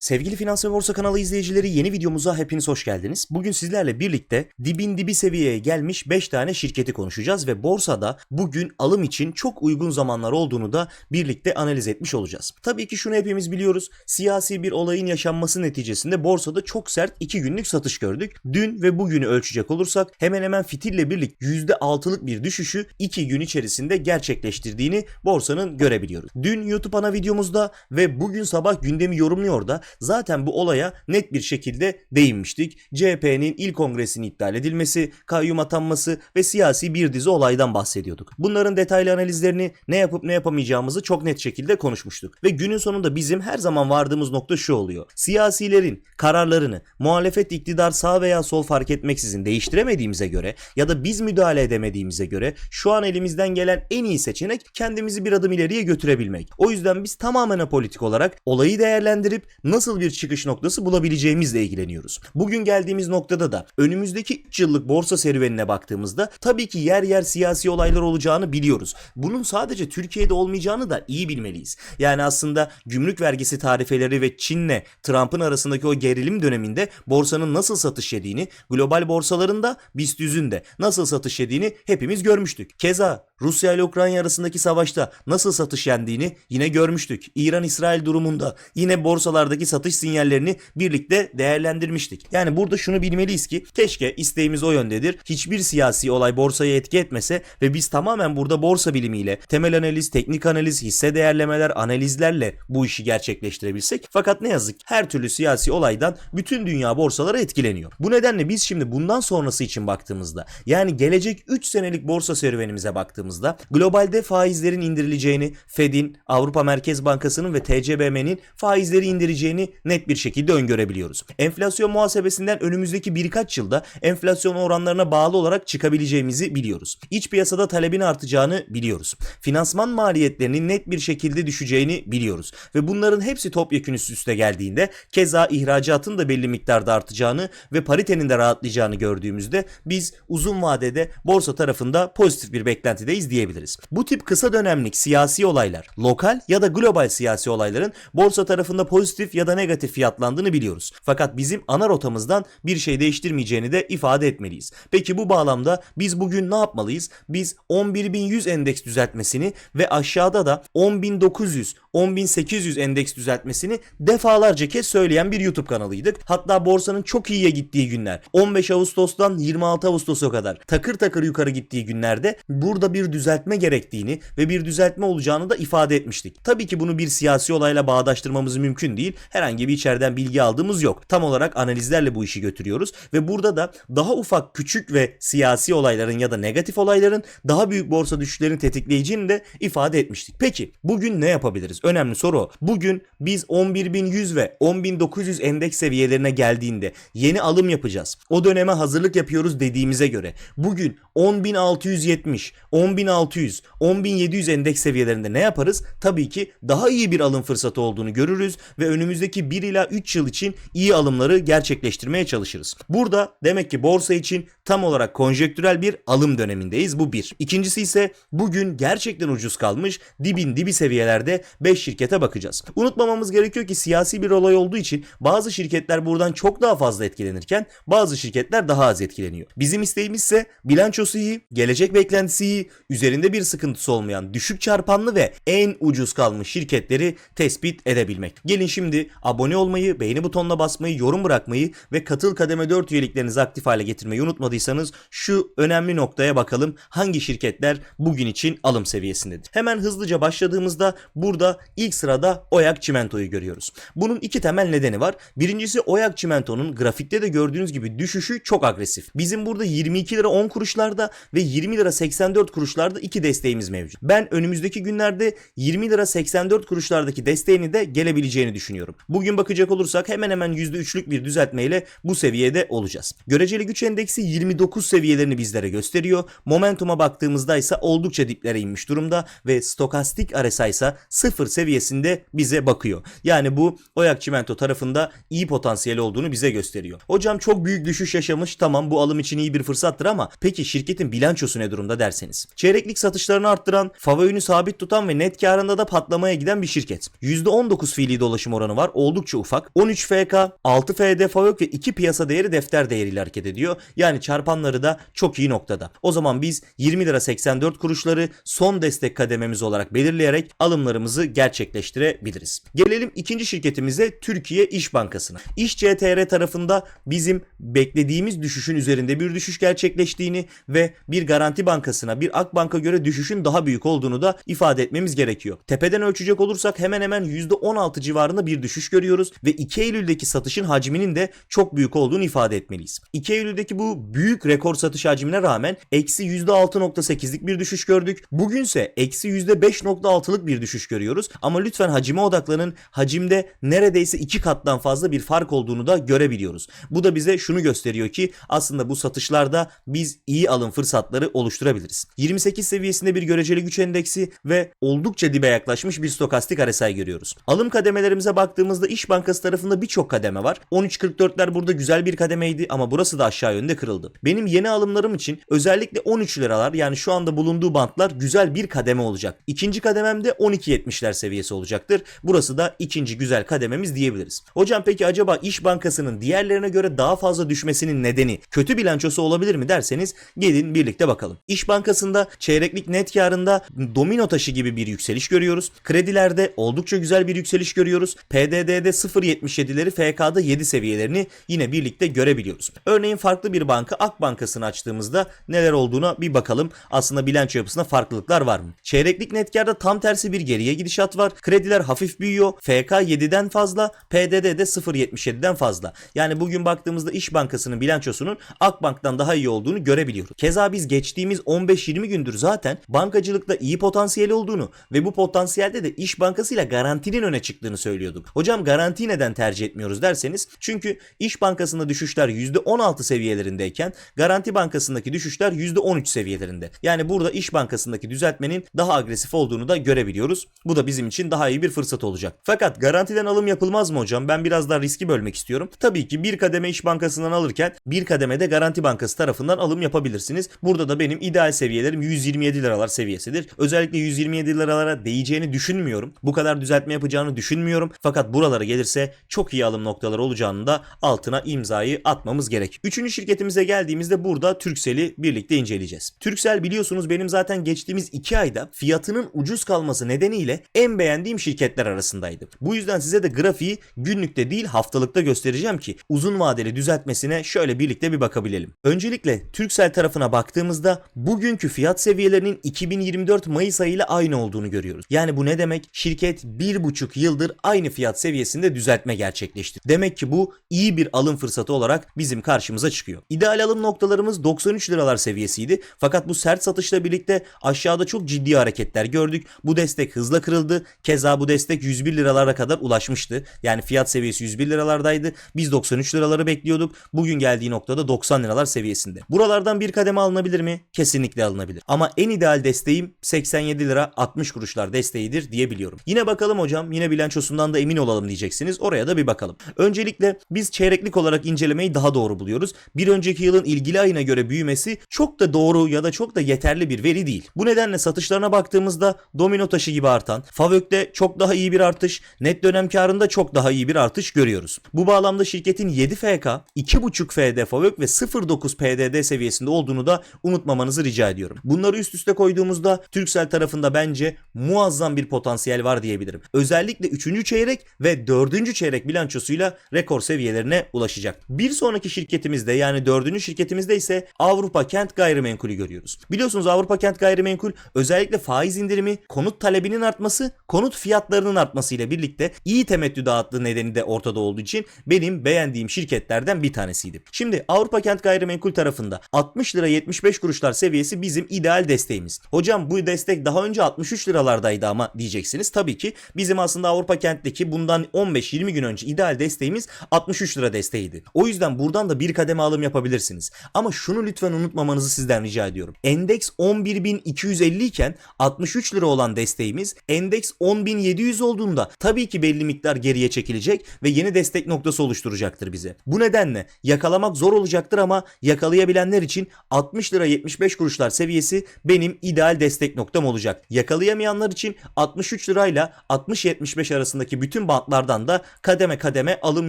Sevgili Finans ve Borsa kanalı izleyicileri yeni videomuza hepiniz hoş geldiniz. Bugün sizlerle birlikte dibin dibi seviyeye gelmiş 5 tane şirketi konuşacağız ve borsada bugün alım için çok uygun zamanlar olduğunu da birlikte analiz etmiş olacağız. Tabii ki şunu hepimiz biliyoruz. Siyasi bir olayın yaşanması neticesinde borsada çok sert 2 günlük satış gördük. Dün ve bugünü ölçecek olursak hemen hemen fitille birlikte %6'lık bir düşüşü 2 gün içerisinde gerçekleştirdiğini borsanın görebiliyoruz. Dün YouTube ana videomuzda ve bugün sabah gündemi yorumluyor da zaten bu olaya net bir şekilde değinmiştik. CHP'nin il kongresinin iptal edilmesi, kayyum atanması ve siyasi bir dizi olaydan bahsediyorduk. Bunların detaylı analizlerini ne yapıp ne yapamayacağımızı çok net şekilde konuşmuştuk. Ve günün sonunda bizim her zaman vardığımız nokta şu oluyor. Siyasilerin kararlarını muhalefet iktidar sağ veya sol fark etmeksizin değiştiremediğimize göre ya da biz müdahale edemediğimize göre şu an elimizden gelen en iyi seçenek kendimizi bir adım ileriye götürebilmek. O yüzden biz tamamen apolitik olarak olayı değerlendirip nasıl bir çıkış noktası bulabileceğimizle ilgileniyoruz. Bugün geldiğimiz noktada da önümüzdeki 3 yıllık borsa serüvenine baktığımızda tabii ki yer yer siyasi olaylar olacağını biliyoruz. Bunun sadece Türkiye'de olmayacağını da iyi bilmeliyiz. Yani aslında gümrük vergisi tarifeleri ve Çin'le Trump'ın arasındaki o gerilim döneminde borsanın nasıl satış yediğini, global borsalarında BIST 100'ün de nasıl satış yediğini hepimiz görmüştük. Keza Rusya ile Ukrayna arasındaki savaşta nasıl satış yendiğini yine görmüştük. İran-İsrail durumunda yine borsalardaki satış sinyallerini birlikte değerlendirmiştik. Yani burada şunu bilmeliyiz ki keşke isteğimiz o yöndedir. Hiçbir siyasi olay borsaya etki etmese ve biz tamamen burada borsa bilimiyle temel analiz, teknik analiz, hisse değerlemeler, analizlerle bu işi gerçekleştirebilsek. Fakat ne yazık her türlü siyasi olaydan bütün dünya borsaları etkileniyor. Bu nedenle biz şimdi bundan sonrası için baktığımızda yani gelecek 3 senelik borsa serüvenimize baktığımızda globalde faizlerin indirileceğini, Fed'in, Avrupa Merkez Bankası'nın ve TCBM'nin faizleri indireceğini net bir şekilde öngörebiliyoruz. Enflasyon muhasebesinden önümüzdeki birkaç yılda enflasyon oranlarına bağlı olarak çıkabileceğimizi biliyoruz. İç piyasada talebin artacağını biliyoruz. Finansman maliyetlerinin net bir şekilde düşeceğini biliyoruz. Ve bunların hepsi topyekun üst üste geldiğinde keza ihracatın da belli miktarda artacağını ve paritenin de rahatlayacağını gördüğümüzde biz uzun vadede borsa tarafında pozitif bir beklentideyiz diyebiliriz. Bu tip kısa dönemlik siyasi olaylar, lokal ya da global siyasi olayların borsa tarafında pozitif ya da negatif fiyatlandığını biliyoruz. Fakat bizim ana rotamızdan bir şey değiştirmeyeceğini de ifade etmeliyiz. Peki bu bağlamda biz bugün ne yapmalıyız? Biz 11.100 endeks düzeltmesini ve aşağıda da 10.900, 10.800 endeks düzeltmesini defalarca kez söyleyen bir YouTube kanalıydık. Hatta borsanın çok iyiye gittiği günler 15 Ağustos'tan 26 Ağustos'a kadar takır takır yukarı gittiği günlerde burada bir düzeltme gerektiğini ve bir düzeltme olacağını da ifade etmiştik. Tabii ki bunu bir siyasi olayla bağdaştırmamız mümkün değil. Herhangi bir içeriden bilgi aldığımız yok. Tam olarak analizlerle bu işi götürüyoruz ve burada da daha ufak küçük ve siyasi olayların ya da negatif olayların daha büyük borsa düşüşlerini tetikleyeceğini de ifade etmiştik. Peki bugün ne yapabiliriz? Önemli soru o. Bugün biz 11.100 ve 10.900 endeks seviyelerine geldiğinde yeni alım yapacağız. O döneme hazırlık yapıyoruz dediğimize göre bugün 10.670, 10.600, 10.700 endeks seviyelerinde ne yaparız? Tabii ki daha iyi bir alım fırsatı olduğunu görürüz ve önümüzdeki 1 ila 3 yıl için iyi alımları gerçekleştirmeye çalışırız. Burada demek ki borsa için tam olarak konjektürel bir alım dönemindeyiz. Bu bir. İkincisi ise bugün gerçekten ucuz kalmış dibin dibi seviyelerde 5 şirkete bakacağız. Unutmamamız gerekiyor ki siyasi bir olay olduğu için bazı şirketler buradan çok daha fazla etkilenirken bazı şirketler daha az etkileniyor. Bizim isteğimiz ise bilançosu iyi, gelecek beklentisi iyi, üzerinde bir sıkıntısı olmayan düşük çarpanlı ve en ucuz kalmış şirketleri tespit edebilmek. Gelin şimdi abone olmayı, beğeni butonuna basmayı, yorum bırakmayı ve katıl kademe 4 üyeliklerinizi aktif hale getirmeyi unutmadıysanız şu önemli noktaya bakalım hangi şirketler bugün için alım seviyesindedir. Hemen hızlıca başladığımızda burada ilk sırada Oyak Çimento'yu görüyoruz. Bunun iki temel nedeni var. Birincisi Oyak Çimento'nun grafikte de gördüğünüz gibi düşüşü çok agresif. Bizim burada 22 lira 10 kuruşlarda ve 20 lira 84 kuruşlarda iki desteğimiz mevcut. Ben önümüzdeki günlerde 20 lira 84 kuruşlardaki desteğini de gelebileceğini düşünüyorum. Bugün bakacak olursak hemen hemen %3'lük bir düzeltmeyle bu seviyede olacağız. Göreceli güç endeksi 29 seviyelerini bizlere gösteriyor. Momentuma baktığımızda ise oldukça diplere inmiş durumda ve stokastik RSI ise 0 seviyesinde bize bakıyor. Yani bu Oyak Çimento tarafında iyi potansiyeli olduğunu bize gösteriyor. Hocam çok büyük düşüş yaşamış tamam bu alım için iyi bir fırsattır ama peki şirketin bilançosu ne durumda derseniz. Çeyreklik satışlarını arttıran, favoyunu sabit tutan ve net karında da patlamaya giden bir şirket. %19 fiili dolaşım oranı var var. Oldukça ufak. 13 FK, 6 FD FAVÖK ve 2 piyasa değeri defter değeriyle hareket ediyor. Yani çarpanları da çok iyi noktada. O zaman biz 20 lira 84 kuruşları son destek kadememiz olarak belirleyerek alımlarımızı gerçekleştirebiliriz. Gelelim ikinci şirketimize Türkiye İş Bankası'na. İş CTR tarafında bizim beklediğimiz düşüşün üzerinde bir düşüş gerçekleştiğini ve bir garanti bankasına bir Akbank'a göre düşüşün daha büyük olduğunu da ifade etmemiz gerekiyor. Tepeden ölçecek olursak hemen hemen %16 civarında bir düşüş görüyoruz ve 2 Eylül'deki satışın hacminin de çok büyük olduğunu ifade etmeliyiz. 2 Eylül'deki bu büyük rekor satış hacmine rağmen eksi %6.8'lik bir düşüş gördük. Bugünse eksi %5.6'lık bir düşüş görüyoruz. Ama lütfen hacime odaklanın. Hacimde neredeyse iki kattan fazla bir fark olduğunu da görebiliyoruz. Bu da bize şunu gösteriyor ki aslında bu satışlarda biz iyi alım fırsatları oluşturabiliriz. 28 seviyesinde bir göreceli güç endeksi ve oldukça dibe yaklaşmış bir stokastik RSI görüyoruz. Alım kademelerimize baktığımızda İş Bankası tarafında birçok kademe var. 13.44'ler burada güzel bir kademeydi ama burası da aşağı yönde kırıldı. Benim yeni alımlarım için özellikle 13 liralar yani şu anda bulunduğu bantlar güzel bir kademe olacak. İkinci kademem de 12.70'ler seviyesi olacaktır. Burası da ikinci güzel kadememiz diyebiliriz. Hocam peki acaba İş Bankası'nın diğerlerine göre daha fazla düşmesinin nedeni kötü bilançosu olabilir mi derseniz gelin birlikte bakalım. İş Bankası'nda çeyreklik net karında domino taşı gibi bir yükseliş görüyoruz. Kredilerde oldukça güzel bir yükseliş görüyoruz. PDD'de 0.77'leri FK'da 7 seviyelerini yine birlikte görebiliyoruz. Örneğin farklı bir banka Ak Bankası'nı açtığımızda neler olduğuna bir bakalım. Aslında bilanço yapısında farklılıklar var mı? Çeyreklik net karda tam tersi bir geriye gidişat var. Krediler hafif büyüyor. FK 7'den fazla, PDD de 0.77'den fazla. Yani bugün baktığımızda İş Bankası'nın bilançosunun Akbank'tan daha iyi olduğunu görebiliyoruz. Keza biz geçtiğimiz 15-20 gündür zaten bankacılıkta iyi potansiyeli olduğunu ve bu potansiyelde de İş Bankası ile garantinin öne çıktığını söylüyorduk. Hocam garanti neden tercih etmiyoruz derseniz çünkü İş Bankası'nda düşüşler %16 seviyelerindeyken Garanti Bankası'ndaki düşüşler %13 seviyelerinde. Yani burada İş Bankası'ndaki düzeltmenin daha agresif olduğunu da görebiliyoruz. Bu da bizim için daha iyi bir fırsat olacak. Fakat garantiden alım yapılmaz mı hocam? Ben biraz daha riski bölmek istiyorum. Tabii ki bir kademe İş Bankası'ndan alırken bir kademe de Garanti Bankası tarafından alım yapabilirsiniz. Burada da benim ideal seviyelerim 127 liralar seviyesidir. Özellikle 127 liralara değeceğini düşünmüyorum. Bu kadar düzeltme yapacağını düşünmüyorum. Fakat buralara gelirse çok iyi alım noktaları olacağını da altına imzayı atmamız gerek. Üçüncü şirketimize geldiğimizde burada Turkcell'i birlikte inceleyeceğiz. Turkcell biliyorsunuz benim zaten geçtiğimiz 2 ayda fiyatının ucuz kalması nedeniyle en beğendiğim şirketler arasındaydı. Bu yüzden size de grafiği günlükte değil haftalıkta göstereceğim ki uzun vadeli düzeltmesine şöyle birlikte bir bakabilelim. Öncelikle Turkcell tarafına baktığımızda bugünkü fiyat seviyelerinin 2024 Mayıs ayı ile aynı olduğunu görüyoruz. Yani bu ne demek? Şirket 1,5 yıldır aynı fiyat seviyesinde düzeltme gerçekleşti. Demek ki bu iyi bir alım fırsatı olarak bizim karşımıza çıkıyor. İdeal alım noktalarımız 93 liralar seviyesiydi. Fakat bu sert satışla birlikte aşağıda çok ciddi hareketler gördük. Bu destek hızla kırıldı. Keza bu destek 101 liralara kadar ulaşmıştı. Yani fiyat seviyesi 101 liralardaydı. Biz 93 liraları bekliyorduk. Bugün geldiği noktada 90 liralar seviyesinde. Buralardan bir kademe alınabilir mi? Kesinlikle alınabilir. Ama en ideal desteğim 87 lira 60 kuruşlar desteğidir diyebiliyorum. Yine bakalım hocam. Yine bilançosundan da emin olalım diyeceksiniz. Oraya da bir bakalım. Öncelikle biz çeyreklik olarak incelemeyi daha doğru buluyoruz. Bir önceki yılın ilgili ayına göre büyümesi çok da doğru ya da çok da yeterli bir veri değil. Bu nedenle satışlarına baktığımızda domino taşı gibi artan, Favök'te çok daha iyi bir artış, net dönem karında çok daha iyi bir artış görüyoruz. Bu bağlamda şirketin 7 FK, 2.5 FD Favök ve 0.9 PDD seviyesinde olduğunu da unutmamanızı rica ediyorum. Bunları üst üste koyduğumuzda Turkcell tarafında bence muazzam bir potansiyel var diyebilirim. Özellikle 3. çeyrek ve 4. çeyrek bilançosuyla rekor seviyelerine ulaşacak. Bir sonraki şirketimizde yani 4. şirketimizde ise Avrupa Kent Gayrimenkulü görüyoruz. Biliyorsunuz Avrupa Kent Gayrimenkul özellikle faiz indirimi, konut talebinin artması, konut fiyatlarının artması ile birlikte iyi temettü dağıttığı nedeni de ortada olduğu için benim beğendiğim şirketlerden bir tanesiydi. Şimdi Avrupa Kent Gayrimenkul tarafında 60 lira 75 kuruşlar seviyesi bizim ideal desteğimiz. Hocam bu destek daha önce 63 liralardaydı ama diyeceksiniz. Tabii ki bizim aslında Avrupa Kent'teki bundan 15-20 gün önce ideal desteğimiz 63 lira desteğiydi. O yüzden buradan da bir kademe alım yapabilirsiniz. Ama şunu lütfen unutmamanızı sizden rica ediyorum. Endeks 11.250 iken 63 lira olan desteğimiz endeks 10.700 olduğunda tabii ki belli miktar geriye çekilecek ve yeni destek noktası oluşturacaktır bize. Bu nedenle yakalamak zor olacaktır ama yakalayabilenler için 60 lira 75 kuruşlar seviyesi benim ideal destek noktam olacak. Yakalayamayanlar için 63 lirayla 60-75 arasındaki bütün bantlardan da kademe kademe alım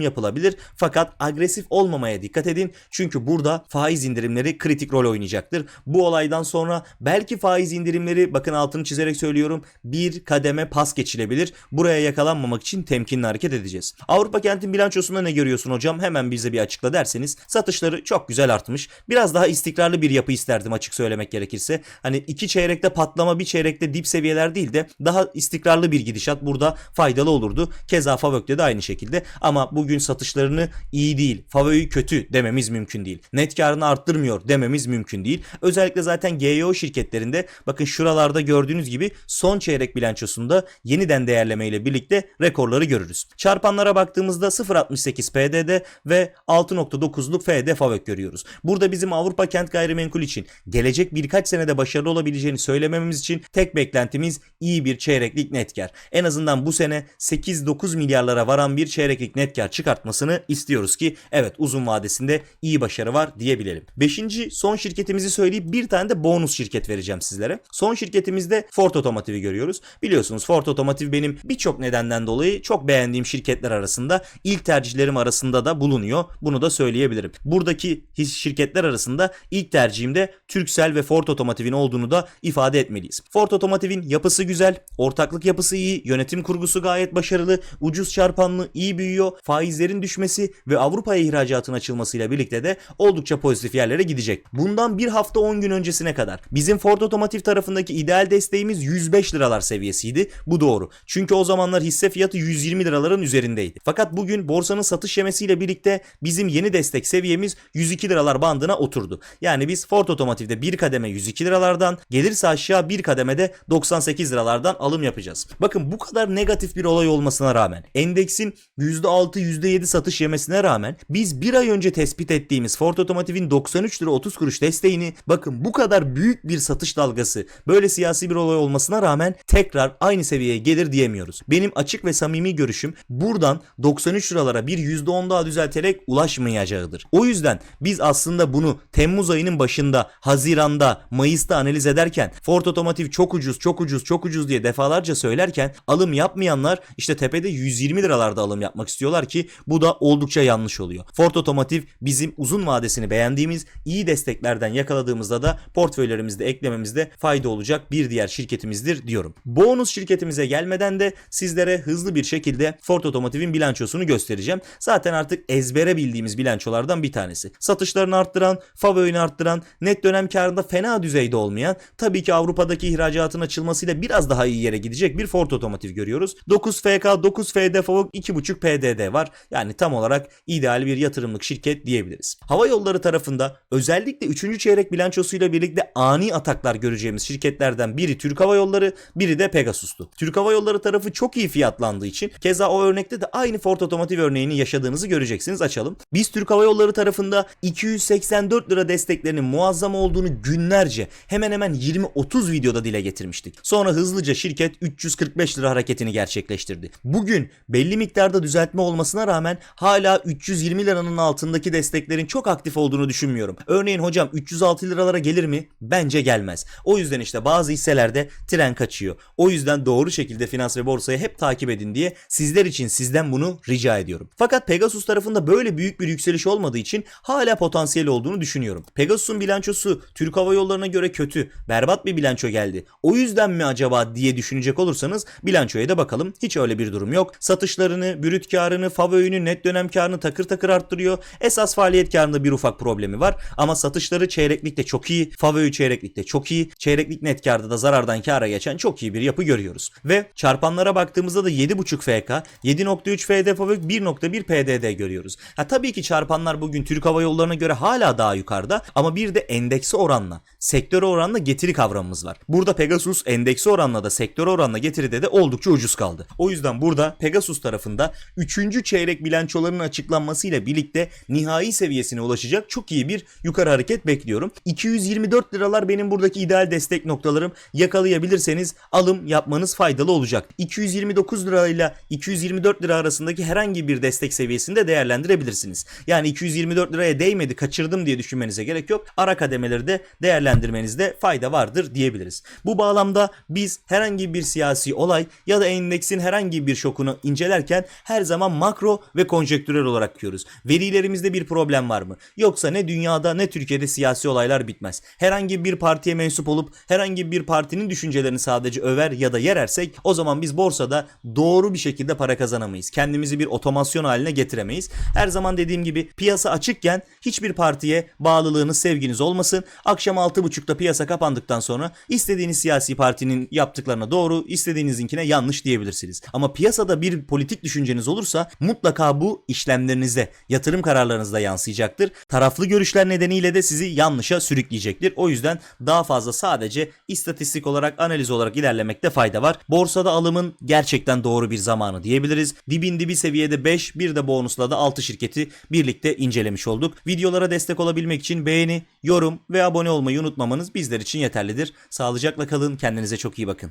yapılabilir. Fakat agresif olmamaya dikkat edin. Çünkü burada faiz indirimleri kritik rol oynayacaktır. Bu olaydan sonra belki faiz indirimleri bakın altını çizerek söylüyorum bir kademe pas geçilebilir. Buraya yakalanmamak için temkinli hareket edeceğiz. Avrupa kentin bilançosunda ne görüyorsun hocam? Hemen bize bir açıkla derseniz satışları çok güzel artmış. Biraz daha istikrarlı bir yapı isterdim açık söylemek gerekirse. Hani iki çeyrekte patlama bir çeyrekte dip seviyeler değil de daha istikrarlı bir gidişat burada faydalı olurdu. Keza Favök'te de aynı şekilde ama bugün satışlarını iyi değil, Favök'ü kötü dememiz mümkün değil. Net karını arttırmıyor dememiz mümkün değil. Özellikle zaten GEO şirketlerinde bakın şuralarda gördüğünüz gibi son çeyrek bilançosunda yeniden değerleme ile birlikte rekorları görürüz. Çarpanlara baktığımızda 0.68 PDD ve 6.9'luk FD Favök görüyoruz. Burada bizim Avrupa kent gayrimenkul için gelecek birkaç senede başarılı olabileceğini söylememiz için tek beklentimiz iyi bir çeyreklik net kar. En azından bu sene 8-9 milyarlara varan bir çeyreklik net kar çıkartmasını istiyoruz ki evet uzun vadesinde iyi başarı var diyebilelim. Beşinci son şirketimizi söyleyip bir tane de bonus şirket vereceğim sizlere. Son şirketimizde Ford Otomotiv'i görüyoruz. Biliyorsunuz Ford Otomotiv benim birçok nedenden dolayı çok beğendiğim şirketler arasında ilk tercihlerim arasında da bulunuyor. Bunu da söyleyebilirim. Buradaki şirketler arasında ilk tercihimde Turkcell ve Ford Otomotiv'in olduğunu da ifade etmeliyiz. Ford Otomotiv'in yapısı güzel, ortaklık yapısı iyi, yönetim kurgusu gayet başarılı, ucuz çarpanlı, iyi büyüyor, faizlerin düşmesi ve Avrupa'ya ihracatın açılmasıyla birlikte de oldukça pozitif yerlere gidecek. Bundan bir hafta 10 gün öncesine kadar bizim Ford Otomotiv tarafındaki ideal desteğimiz 105 liralar seviyesiydi. Bu doğru. Çünkü o zamanlar hisse fiyatı 120 liraların üzerindeydi. Fakat bugün borsanın satış yemesiyle birlikte bizim yeni destek seviyemiz 102 liralar bandına oturdu. Yani biz Ford Otomotiv'de bir kademe 102 liralardan gelirse aşağı bir kademede 98 liralardan alım yapacağız. Bakın bu kadar negatif bir olay olmasına rağmen endeksin %6 %7 satış yemesine rağmen biz bir ay önce tespit ettiğimiz Ford Otomotiv'in 93 lira 30 kuruş desteğini bakın bu kadar büyük bir satış dalgası böyle siyasi bir olay olmasına rağmen tekrar aynı seviyeye gelir diyemiyoruz. Benim açık ve samimi görüşüm buradan 93 liralara bir %10 daha düzelterek ulaşmayacağıdır. O yüzden biz aslında bunu Temmuz ayının başında, Haziran'da, Mayıs'ta analiz ederken Ford Otomotiv çok ucuz, çok ucuz, çok ucuz diye defalarca söylerken alım yapmayanlar işte tepede 120 liralarda alım yapmak istiyorlar ki bu da oldukça yanlış oluyor. Ford Otomotiv bizim uzun vadesini beğendiğimiz iyi desteklerden yakaladığımızda da portföylerimizde eklememizde fayda olacak bir diğer şirketimizdir diyorum. Bonus şirketimize gelmeden de sizlere hızlı bir şekilde Ford Otomotiv'in bilançosunu göstereceğim. Zaten artık ezbere bildiğimiz bilançolardan bir tanesi. Satışlarını arttıran, FAVÖ'ünü arttıran, net dönem karında fena düzeyde olmayan, tabii ki Avrupa'daki ihracatın açılmasıyla biraz daha iyi yere gidecek bir Ford Otomotiv görüyoruz. 9 FK, 9 FD FAVÖK, 2.5 PDD var. Yani tam olarak ideal bir yatırımlık şirket diyebiliriz. Hava yolları tarafında özellikle 3. çeyrek bilançosuyla birlikte ani ataklar göreceğimiz şirketlerden biri Türk Hava Yolları, biri de Pegasus'tu. Türk Hava Yolları tarafı çok iyi fiyatlandığı için keza o örnekte de aynı Ford Otomotiv örneğini yaşadığınızı göreceksiniz. Açalım. Biz Türk Hava Yolları tarafında 284 lira desteklerinin muazzam olduğunu günlerce hemen hemen 20-30 videoda dile getirmiştik. Sonra hızlıca şirket 345 lira hareketini gerçekleştirdi. Bugün belli miktarda düzeltme olmasına rağmen hala 320 liranın altındaki desteklerin çok aktif olduğunu düşünmüyorum. Örneğin hocam 306 liralara gelir mi? Bence gelmez. O yüzden işte bazı hisselerde tren kaçıyor. O yüzden doğru şekilde finans ve borsayı hep takip edin diye sizler için sizden bunu rica ediyorum. Fakat Pegasus tarafında böyle büyük bir yükseliş olmadığı için hala potansiyel olduğunu düşünüyorum. Pegasus'un bilançosu Türk Hava Yolları'na göre kötü, berbat bir bilanço geldi. O yüzden mi acaba diye düşünecek olursanız bilançoya da bakalım. Hiç öyle bir durum yok. Satışlarını, brüt karını, FAVÖ'ünü, net dönem karını takır takır arttırıyor. Esas faaliyet karında bir ufak problemi var. Ama satışları çeyreklikte çok iyi. FAVÖ'yü çeyreklikte çok iyi. Çeyreklik net karda da zarardan kara geçen çok iyi bir yapı görüyoruz. Ve çarpanlara baktığımızda da 7.5 FK, 7.3 FD FAVÖK, 1.1 PDD görüyoruz. Ha tabii ki çarpanlar bugün Türk Hava Yolları'na göre hala daha yukarıda ama bir de endeksi oranla, sektör oranla getiri kavramımız var. Burada Pegasus endeksi oranla da sektör oranla getiride de oldukça ucuz kaldı. O yüzden burada Pegasus tarafında 3. çeyrek bilançolarının açıklanmasıyla birlikte nihai seviyesine ulaşacak çok iyi bir yukarı hareket bekliyorum. 224 liralar benim buradaki ideal destek noktalarım. Yakalayabilirseniz alım yapmanız faydalı olacak. 229 lirayla 224 lira arasındaki herhangi bir destek seviyesinde değerlendirebilirsiniz. Yani 224 liraya değmedi kaçırdım diye düşünmenize gerek yok. Ara kademeleri de değerlendirmenizde fayda vardır diyebiliriz. Bu bağlamda biz herhangi bir siyasi olay ya da endeksin herhangi bir şoku stokunu incelerken her zaman makro ve konjektürel olarak bakıyoruz. Verilerimizde bir problem var mı? Yoksa ne dünyada ne Türkiye'de siyasi olaylar bitmez. Herhangi bir partiye mensup olup herhangi bir partinin düşüncelerini sadece över ya da yerersek o zaman biz borsada doğru bir şekilde para kazanamayız. Kendimizi bir otomasyon haline getiremeyiz. Her zaman dediğim gibi piyasa açıkken hiçbir partiye bağlılığınız, sevginiz olmasın. Akşam 6.30'da piyasa kapandıktan sonra istediğiniz siyasi partinin yaptıklarına doğru, istediğinizinkine yanlış diyebilirsiniz. Ama piyasada bir politik düşünceniz olursa mutlaka bu işlemlerinizde, yatırım kararlarınızda yansıyacaktır. Taraflı görüşler nedeniyle de sizi yanlışa sürükleyecektir. O yüzden daha fazla sadece istatistik olarak, analiz olarak ilerlemekte fayda var. Borsada alımın gerçekten doğru bir zamanı diyebiliriz. Dibin dibi seviyede 5, bir de bonusla da 6 şirketi birlikte incelemiş olduk. Videolara destek olabilmek için beğeni, yorum ve abone olmayı unutmamanız bizler için yeterlidir. Sağlıcakla kalın, kendinize çok iyi bakın.